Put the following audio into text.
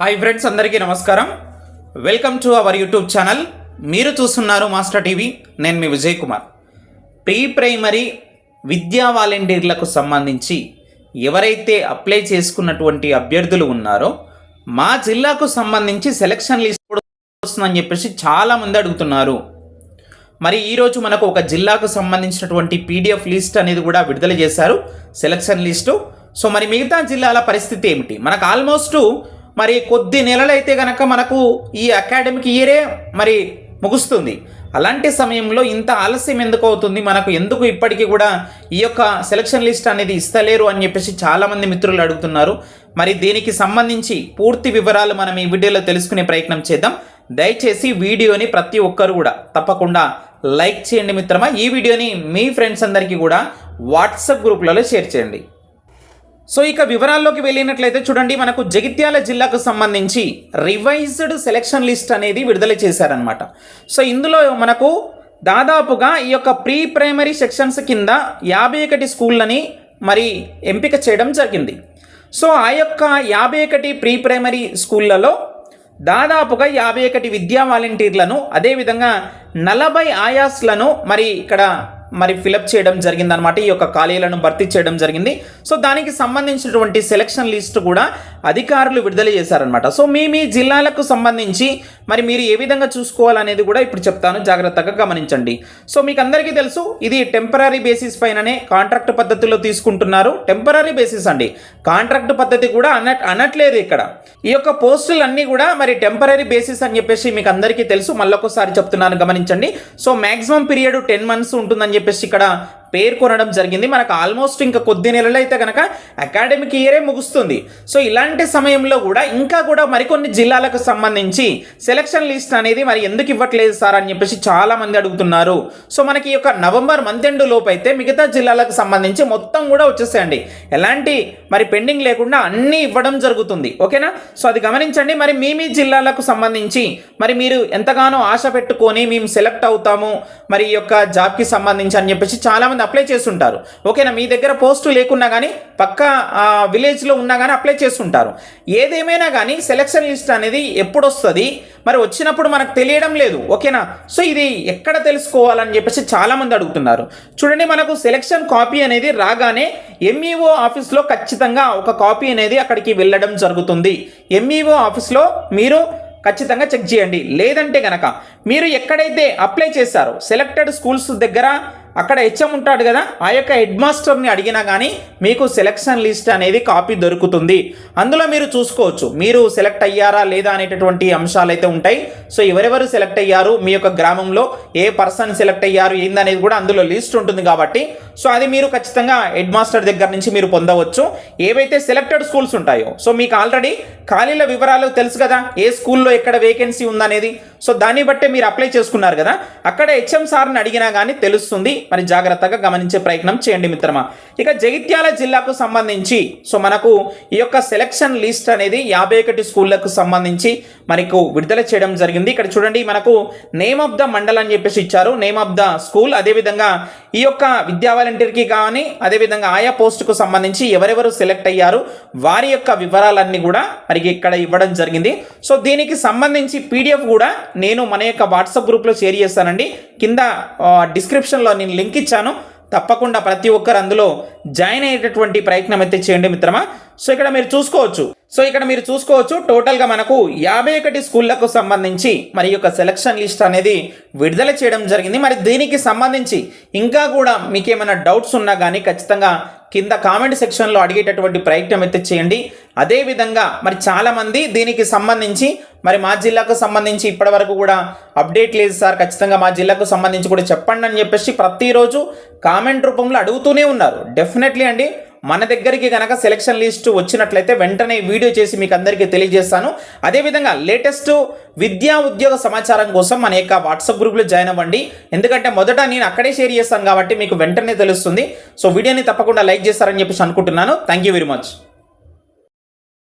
Hi friends అందరికీ నమస్కారం. Welcome to our YouTube channel మీరు చూస్తున్నారు మాస్టర్ టీవీ నేను మీ విజయ్ కుమార్. ప్రీ ప్రైమరీ విద్యా వాలంటీర్లకు సంబంధించి ఎవరైతే అప్లై చేసుకున్నటువంటి అభ్యర్థులు ఉన్నారో మా జిల్లాకు సంబంధించి సెలక్షన్ లిస్ట్ వస్తుందని చెప్పేసి చాలామంది అడుగుతున్నారు. మరి ఈరోజు మనకు ఒక జిల్లాకు సంబంధించినటువంటి పీడిఎఫ్ లిస్ట్ అనేది కూడా విడుదల చేశారు సెలక్షన్ లిస్టు సో మరి మిగతా జిల్లాల పరిస్థితి ఏమిటి? మనకు ఆల్మోస్ట్ మరి కొద్ది నెలలైతే గనక మనకు ఈ అకాడమిక్ ఇయరే మరి ముగుస్తుంది. అలాంటి సమయంలో ఇంత ఆలస్యం ఎందుకు అవుతుంది? మనకు ఎందుకు ఇప్పటికీ కూడా ఈ యొక్క సెలక్షన్ లిస్ట్ అనేది ఇస్తలేరు అని చెప్పేసి చాలామంది మిత్రులు అడుగుతున్నారు. మరి దీనికి సంబంధించి పూర్తి వివరాలు మనం ఈ వీడియోలో తెలుసుకునే ప్రయత్నం చేద్దాం. దయచేసి వీడియోని ప్రతి ఒక్కరు కూడా తప్పకుండా లైక్ చేయండి మిత్రమా. ఈ వీడియోని మీ ఫ్రెండ్స్ అందరికీ కూడా వాట్సాప్ గ్రూప్లలో షేర్ చేయండి. సో ఇక వివరాల్లోకి వెళ్ళినట్లయితే చూడండి మనకు జగిత్యాల జిల్లాకు సంబంధించి రివైజ్డ్ సెలక్షన్ లిస్ట్ అనేది విడుదల చేశారనమాట సో ఇందులో మనకు దాదాపుగా ఈ యొక్క ప్రీ ప్రైమరీ సెక్షన్స్ కింద యాభై ఒకటి స్కూళ్ళని మరి ఎంపిక చేయడం జరిగింది. సో ఆ యొక్క యాభై ఒకటి ప్రీ ప్రైమరీ స్కూళ్ళలో దాదాపుగా యాభై ఒకటి విద్యా వాలంటీర్లను అదేవిధంగా నలభై ఆయాస్లను మరి ఇక్కడ మరి ఫిలప్ చేయడం జరిగిందనమాట ఈ యొక్క ఖాళీలను భర్తీ చేయడం జరిగింది. సో దానికి సంబంధించినటువంటి సెలక్షన్ లిస్ట్ కూడా అధికారులు విడుదల చేశారనమాట సో మీ మీ జిల్లాలకు సంబంధించి మరి మీరు ఏ విధంగా చూసుకోవాలనేది కూడా ఇప్పుడు చెప్తాను. జాగ్రత్తగా గమనించండి. సో మీకు అందరికీ తెలుసు ఇది టెంపరీ బేసిస్ పైననే కాంట్రాక్ట్ పద్ధతిలో తీసుకుంటున్నారు. టెంపరీ బేసిస్ అండి. కాంట్రాక్ట్ పద్ధతి కూడా అన అనట్లేదు ఇక్కడ. ఈ యొక్క పోస్టులు అన్నీ కూడా మరి టెంపరీ బేసిస్ అని చెప్పేసి మీకు అందరికీ తెలుసు. మళ్ళొకసారి చెప్తున్నాను గమనించండి. So maximum period ten months ఉంటుందని చెప్పేసి ఇక్కడ పేర్కొనడం జరిగింది. మనకు ఆల్మోస్ట్ ఇంకా కొద్ది నెలలు అయితే కనుక అకాడమిక్ ఇయరే ముగుస్తుంది. సో ఇలాంటి సమయంలో కూడా ఇంకా కూడా మరికొన్ని జిల్లాలకు సంబంధించి సెలక్షన్ లిస్ట్ అనేది మరి ఎందుకు ఇవ్వట్లేదు సార్ అని చెప్పేసి చాలా మంది అడుగుతున్నారు. సో మనకి ఈ యొక్క నవంబర్ మంత్ ఎండ్ లోపు అయితే మిగతా జిల్లాలకు సంబంధించి మొత్తం కూడా వచ్చేసేయండి. ఎలాంటి మరి పెండింగ్ లేకుండా అన్నీ ఇవ్వడం జరుగుతుంది. ఓకేనా? సో అది గమనించండి. మరి మీ మీ జిల్లాలకు సంబంధించి మరి మీరు ఎంతగానో ఆశ పెట్టుకొని మేము సెలెక్ట్ అవుతాము. మరి ఈ యొక్క జాబ్కి సంబంధించి అని చెప్పేసి చాలామంది అప్లై చేస్తుంటారు. ఓకేనా? మీ దగ్గర పోస్టు లేకున్నా కానీ పక్క విలేజ్లో ఉన్నా కానీ అప్లై చేస్తుంటారు. ఏదేమైనా కానీ సెలక్షన్ లిస్ట్ అనేది ఎప్పుడు వస్తుంది మరి వచ్చినప్పుడు మనకు తెలియడం లేదు. ఓకేనా? సో ఇది ఎక్కడ తెలుసుకోవాలని చెప్పేసి చాలామంది అడుగుతున్నారు. చూడండి మనకు సెలక్షన్ కాపీ అనేది రాగానే ఎంఈఓ ఆఫీస్లో ఖచ్చితంగా ఒక కాపీ అనేది అక్కడికి వెళ్ళడం జరుగుతుంది. ఎంఈఓ ఆఫీస్లో మీరు ఖచ్చితంగా చెక్ చేయండి. లేదంటే కనుక మీరు ఎక్కడైతే అప్లై చేశారో సెలెక్టెడ్ స్కూల్స్ దగ్గర అక్కడ హెచ్ఎం ఉంటాడు కదా ఆ యొక్క హెడ్ మాస్టర్ని అడిగినా కానీ మీకు సెలక్షన్ లిస్ట్ అనేది కాపీ దొరుకుతుంది. అందులో మీరు చూసుకోవచ్చు మీరు సెలెక్ట్ అయ్యారా లేదా అనేటటువంటి అంశాలు అయితే ఉంటాయి. సో ఎవరెవరు సెలెక్ట్ అయ్యారు మీ యొక్క గ్రామంలో ఏ పర్సన్ సెలెక్ట్ అయ్యారు ఏందనేది కూడా అందులో లిస్ట్ ఉంటుంది కాబట్టి. సో అది మీరు ఖచ్చితంగా హెడ్ మాస్టర్ దగ్గర నుంచి మీరు పొందవచ్చు. ఏవైతే సెలెక్టెడ్ స్కూల్స్ ఉంటాయో సో మీకు ఆల్రెడీ ఖాళీల వివరాలు తెలుసు కదా ఏ స్కూల్లో ఎక్కడ వేకెన్సీ ఉందనేది. సో దాన్ని బట్టే మీరు అప్లై చేసుకున్నారు కదా అక్కడ హెచ్ఎం సార్ని అడిగినా కానీ తెలుస్తుంది. మరి జాగ్రత్తగా గమనించే ప్రయత్నం చేయండి మిత్రమా. ఇక జగిత్యాల జిల్లాకు సంబంధించి సో మనకు ఈ యొక్క సెలక్షన్ లిస్ట్ అనేది యాభై ఒకటి స్కూళ్ళకు సంబంధించి మనకు విడుదల చేయడం జరిగింది. ఇక్కడ చూడండి మనకు నేమ్ ఆఫ్ ద మండల్ అని చెప్పేసి ఇచ్చారు. నేమ్ ఆఫ్ ద స్కూల్ అదేవిధంగా ఈ యొక్క విద్యా వాలంటీర్కి కానీ అదేవిధంగా ఆయా పోస్టుకు సంబంధించి ఎవరెవరు సెలెక్ట్ అయ్యారు వారి యొక్క వివరాలన్నీ కూడా మరి ఇక్కడ ఇవ్వడం జరిగింది. సో దీనికి సంబంధించి పీడిఎఫ్ కూడా నేను మన యొక్క వాట్సాప్ గ్రూప్లో షేర్ చేస్తానండి. కింద డిస్క్రిప్షన్లో నేను లింక్ ఇచ్చాను. తప్పకుండా ప్రతి ఒక్కరు అందులో జాయిన్ అయ్యేటటువంటి ప్రయత్నం అయితే చేయండి మిత్రమా. సో ఇక్కడ మీరు చూసుకోవచ్చు. సో ఇక్కడ మీరు చూసుకోవచ్చు టోటల్గా మనకు యాభై ఒకటి స్కూళ్ళకు సంబంధించి మరి యొక్క సెలక్షన్ లిస్ట్ అనేది విడుదల చేయడం జరిగింది. మరి దీనికి సంబంధించి ఇంకా కూడా మీకు ఏమైనా డౌట్స్ ఉన్నా కానీ ఖచ్చితంగా కింద కామెంట్ సెక్షన్లో అడిగేటటువంటి ప్రయత్నం అయితే చేయండి. అదేవిధంగా మరి చాలామంది దీనికి సంబంధించి మరి మా జిల్లాకు సంబంధించి ఇప్పటి వరకు కూడా అప్డేట్ లేదు సార్. ఖచ్చితంగా మా జిల్లాకు సంబంధించి కూడా చెప్పండి అని చెప్పేసి ప్రతిరోజు కామెంట్ రూపంలో అడుగుతూనే ఉన్నారు. డెఫినెట్లీ అండి. మన దగ్గరికి కనుక సెలక్షన్ లిస్ట్ వచ్చినట్లయితే వెంటనే వీడియో చేసి మీకు అందరికీ తెలియజేస్తాను. అదేవిధంగా లేటెస్ట్ విద్యా ఉద్యోగ సమాచారం కోసం మన యొక్క వాట్సాప్ గ్రూప్లో జాయిన్ అవ్వండి. ఎందుకంటే మొదట నేను అక్కడే షేర్ చేస్తాను కాబట్టి మీకు వెంటనే తెలుస్తుంది. సో వీడియోని తప్పకుండా లైక్ చేస్తారని చెప్పేసి అనుకుంటున్నాను. Thank you very much